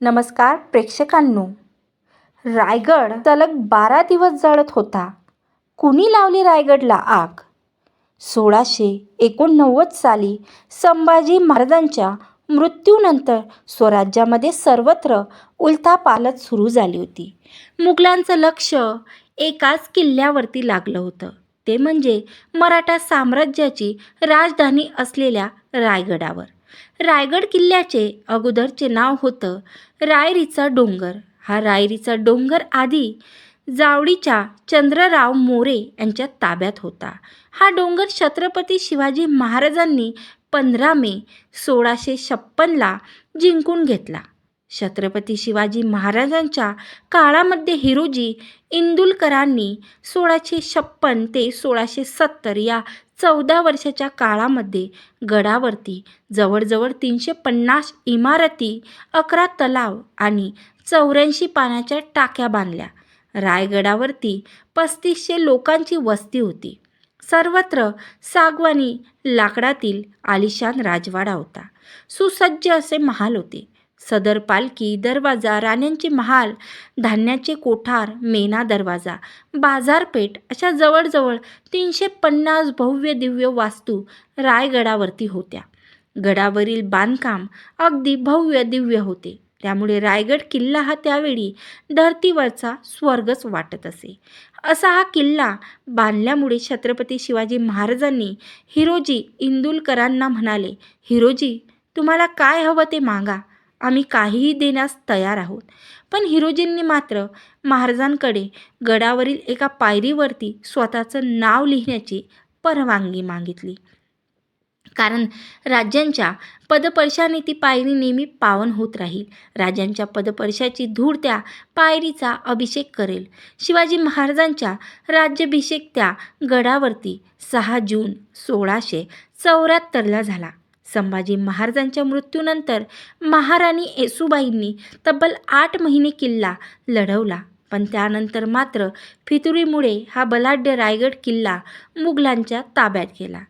नमस्कार प्रेक्षकांनो. रायगड सलग बारा दिवस जळत होता. कुणी लावली रायगडला आग? सोळाशे एकोणनव्वद साली संभाजी महाराजांच्या मृत्यूनंतर स्वराज्यामध्ये सर्वत्र उलथापालथ सुरू झाली होती. मुघलांचं लक्ष एकाच किल्ल्यावरती लागलं होतं. ते म्हणजे मराठा साम्राज्याची राजधानी असलेल्या रायगडावर. रायगड किल्ल्याचे अगोदरचे नाव होतं रायरीचा डोंगर. हा रायरीचा डोंगर आधी जावडीच्या चंद्रराव मोरे यांच्या ताब्यात होता. हा डोंगर छत्रपती शिवाजी महाराजांनी पंधरा मे सोळाशे छप्पनला जिंकून घेतला. छत्रपती शिवाजी महाराजांच्या काळामध्ये हिरोजी इंदुलकरांनी सोळाशे छप्पन ते सोळाशे सत्तर या चौदा वर्षाच्या काळामध्ये गडावरती जवळजवळ तीनशे पन्नास इमारती अकरा तलाव आणि चौऱ्याऐंशी पाण्याच्या टाक्या बांधल्या. रायगडावरती पस्तीसशे लोकांची वस्ती होती. सर्वत्र सागवानी लाकडातील आलिशान राजवाडा होता. सुसज्ज असे महाल होते. सदर पालखी दरवाजा राण्यांचे महाल धान्याचे कोठार मेना दरवाजा बाजारपेठ अशा जवळजवळ तीनशे पन्नास भव्य दिव्य वास्तू रायगडावरती होत्या. गडावरील बांधकाम अगदी भव्य दिव्य होते. त्यामुळे रायगड किल्ला हा त्यावेळी धर्तीवरचा स्वर्गच वाटत असे. असा हा किल्ला बांधल्यामुळे छत्रपती शिवाजी महाराजांनी हिरोजी इंदुलकरांना म्हणाले हिरोजी तुम्हाला काय हवं ते मागा. आम्ही काहीही देण्यास तयार आहोत. पण हिरोजींनी मात्र महाराजांकडे गडावरील एका पायरीवरती स्वतःचं नाव लिहिण्याची परवानगी मागितली. कारण राज्यांच्या पदपर्शाने ती पायरी नेहमी पावन होत राहील. राजांच्या पदपर्शाची धूळ त्या पायरीचा अभिषेक करेल. शिवाजी महाराजांच्या राज्याभिषेक त्या गडावरती सहा जून सोळाशे चौऱ्याहत्तरला झाला. संभाजी महाराजांच्या मृत्यूनंतर महाराणी येसुबाईंनी तब्बल आठ महिने किल्ला लढवला. पण त्यानंतर मात्र फितुरीमुळे हा बलाढ्य रायगड किल्ला मुघलांच्या ताब्यात गेला.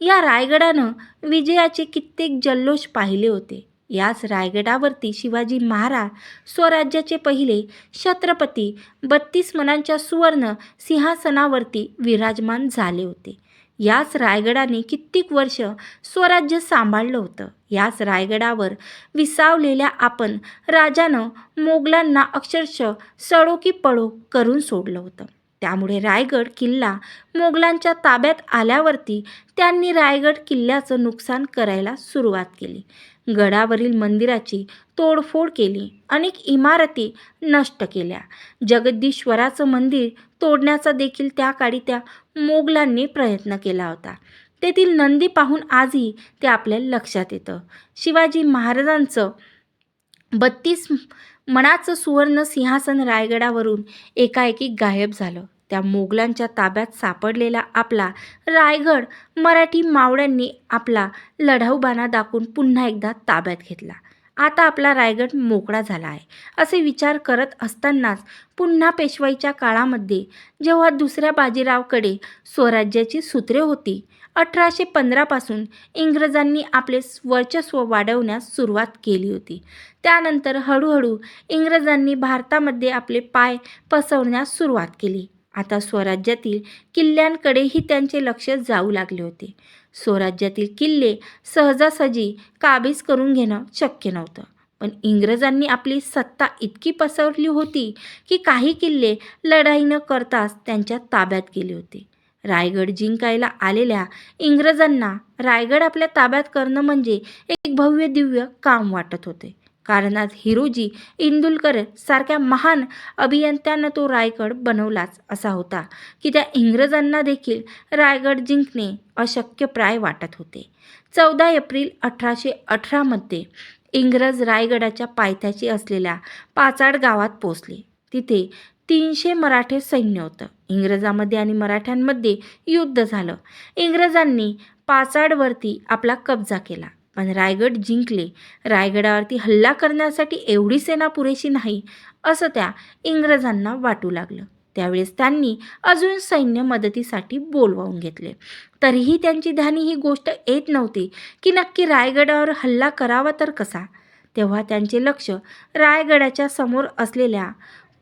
या रायगडानं विजयाचे कित्येक जल्लोष पाहिले होते. याच रायगडावरती शिवाजी महाराज स्वराज्याचे पहिले छत्रपती बत्तीस मनांच्या सुवर्ण सिंहासनावरती विराजमान झाले होते. याच रायगडाने कित्येक वर्ष स्वराज्य सांभाळलं होतं. याच रायगडावर विसावलेल्या आपण राजानं मोगलांना अक्षरशः सडो की पळो करून सोडलं होतं. त्यामुळे रायगड किल्ला मोगलांच्या ताब्यात आल्यावरती त्यांनी रायगड किल्ल्याचं नुकसान करायला सुरुवात केली. गडावरील मंदिराची तोडफोड केली. अनेक इमारती नष्ट केल्या. जगदीश्वराचं मंदिर तोडण्याचा देखील त्या काळी त्या मोगलांनी प्रयत्न केला होता. तेथील नंदी पाहून आजही ते आपल्या लक्षात येतं. शिवाजी महाराजांचं बत्तीस मनाचं सुवर्ण सिंहासन रायगडावरून एकाएकी गायब झालं. त्या मोगलांच्या ताब्यात सापडलेला आपला रायगड मराठी मावळ्यांनी आपला लढाऊबाणा दाखवून पुन्हा एकदा ताब्यात घेतला. आता आपला रायगड मोकळा झाला आहे असे विचार करत असतानाच पुन्हा पेशवाईच्या काळामध्ये जेव्हा दुसऱ्या बाजीरावकडे स्वराज्याची सूत्रे होती अठराशे पंधरापासून इंग्रजांनी आपले वर्चस्व वाढवण्यास सुरुवात केली होती. त्यानंतर हळूहळू इंग्रजांनी भारतामध्ये आपले पाय पसरण्यास सुरुवात केली. आता स्वराज्यातील किल्ल्यांकडेही त्यांचे लक्ष जाऊ लागले होते. स्वराज्यातील किल्ले सहजासहजी काबीज करून घेणं शक्य नव्हतं. पण इंग्रजांनी आपली सत्ता इतकी पसरली होती की काही किल्ले लढाई न करताच त्यांच्या ताब्यात गेले होते. रायगड जिंकायला आलेल्या इंग्रजांना रायगड आपल्या ताब्यात करणं म्हणजे एक भव्य दिव्य काम वाटत होते. कारण आज हिरोजी इंदुलकर सारख्या महान अभियंत्यानं तो रायगड बनवलाच असा होता की त्या इंग्रजांना देखील रायगड जिंकणे अशक्यप्राय वाटत होते. चौदा एप्रिल अठराशे अठरामध्ये इंग्रज रायगडाच्या पायथ्याशी असलेल्या पाचाड गावात पोचले तिथे तीनशे मराठे सैन्य होतं. इंग्रजामध्ये आणि मराठ्यांमध्ये युद्ध झालं. इंग्रजांनी पाचाडवरती आपला कब्जा केला. पण रायगड जिंकले. रायगडावरती हल्ला करण्यासाठी एवढी सेना पुरेशी नाही असं त्या इंग्रजांना वाटू लागलं. त्यावेळेस त्यांनी अजून सैन्य मदतीसाठी बोलवून घेतले. तरीही त्यांची ध्यानी ही गोष्ट येत नव्हती की नक्की रायगडावर हल्ला करावा तर कसा? तेव्हा त्यांचे लक्ष रायगडाच्या समोर असलेल्या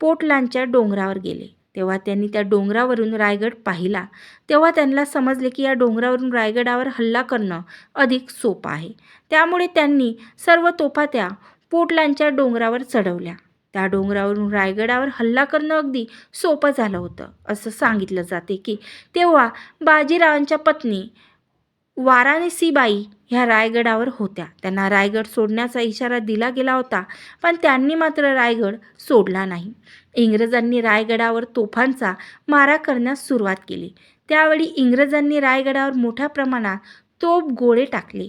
पोटलांच्या डोंगरावर गेले. तेव्हा त्यांनी त्या डोंगरावरून रायगड पाहिला. तेव्हा त्यांना समजले की या डोंगरावरून रायगडावर हल्ला करणं अधिक सोपं आहे. त्यामुळे त्यांनी सर्व तोफा त्या पोटलांच्या डोंगरावर चढवल्या. त्या डोंगरावरून रायगडावर हल्ला करणं अगदी सोपं झालं होतं असं सांगितलं जाते की तेव्हा बाजीरावांच्या पत्नी वाराणसीबाई ह्या रायगडावर होत्या. त्यांना रायगड सोडण्याचा इशारा दिला गेला होता पण त्यांनी मात्र रायगड सोडला नाही. इंग्रजांनी रायगडावर तोफांचा मारा करण्यास सुरुवात केली. त्यावेळी इंग्रजांनी रायगडावर मोठ्या प्रमाणात तोप गोळे टाकले.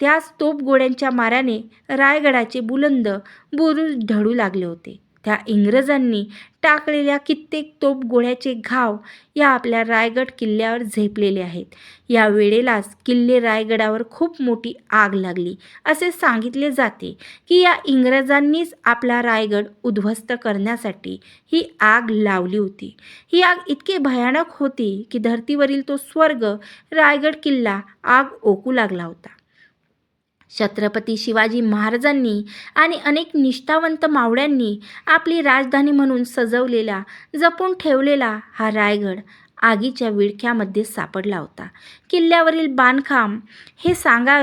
त्याच तोप गोळ्यांच्या माऱ्याने रायगडाचे बुलंद बुरुज ढळू लागले होते. ह्या इंग्रजांनी टाकलेल्या कित्येक तोफगोळ्याचे घाव या आपल्या रायगड किल्ल्यावर झेपलेले आहेत. या वेळेलाच किल्ले रायगडावर खूप मोठी आग लागली. असे सांगितले जाते की या इंग्रजांनीच आपला रायगड उद्ध्वस्त करण्यासाठी ही आग लावली होती. ही आग इतकी भयानक होती की धर्तीवरील तो स्वर्ग रायगड किल्ला आग ओकू लागला होता. छत्रपती शिवाजी महाराजांनी आणि अनेक निष्ठावंत मावळ्यांनी आपली राजधानी म्हणून सजवलेला जपून ठेवलेला हा रायगड आगीच्या विळख्यामध्ये सापडला होता. किल्ल्यावरील बांधकाम हे सांगा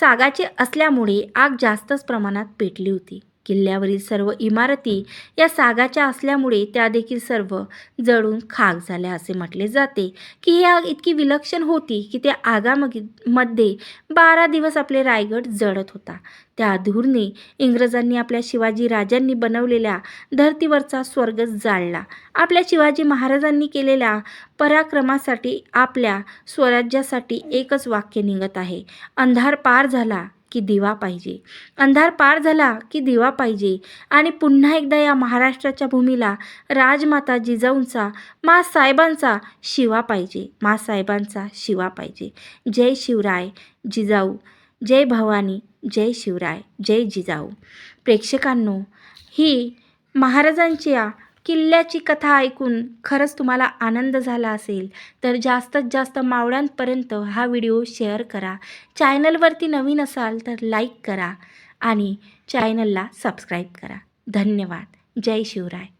सागाचे असल्यामुळे आग जास्तच प्रमाणात पेटली होती. किल्ल्यावरील सर्व इमारती या सागाच्या असल्यामुळे त्या देखील सर्व जळून खाक झाल्या असे म्हटले जाते. की ही आग इतकी विलक्षण होती की त्या आगामध्ये मध्ये बारा दिवस आपले रायगड जळत होता. त्या धूरने इंग्रजांनी आपल्या शिवाजी राजांनी बनवलेल्या धर्तीवरचा स्वर्ग जाळला. आपल्या शिवाजी महाराजांनी केलेल्या पराक्रमासाठी आपल्या स्वराज्यासाठी एकच वाक्य निघत आहे. अंधार पार झाला की दिवा पाहिजे. अंधार पार झाला की दिवा पाहिजे. आणि पुन्हा एकदा या महाराष्ट्राच्या भूमीला राजमाता जिजाऊंचा मा साहेबांचा शिवा पाहिजे. मा साहेबांचा शिवा पाहिजे. जय शिवराय जिजाऊ. जय भवानी. जय शिवराय. जय जिजाऊ. प्रेक्षकांनो ही महाराजांच्या किल्ल्याची कथा ऐकून खरंच तुम्हाला आनंद झाला असेल तर जास्तीत जास्त मावळ्यांपर्यंत हा व्हिडिओ शेअर करा. चॅनलवरती नवीन असाल तर लाईक करा आणि चॅनलला सबस्क्राईब करा. धन्यवाद. जय शिवराय.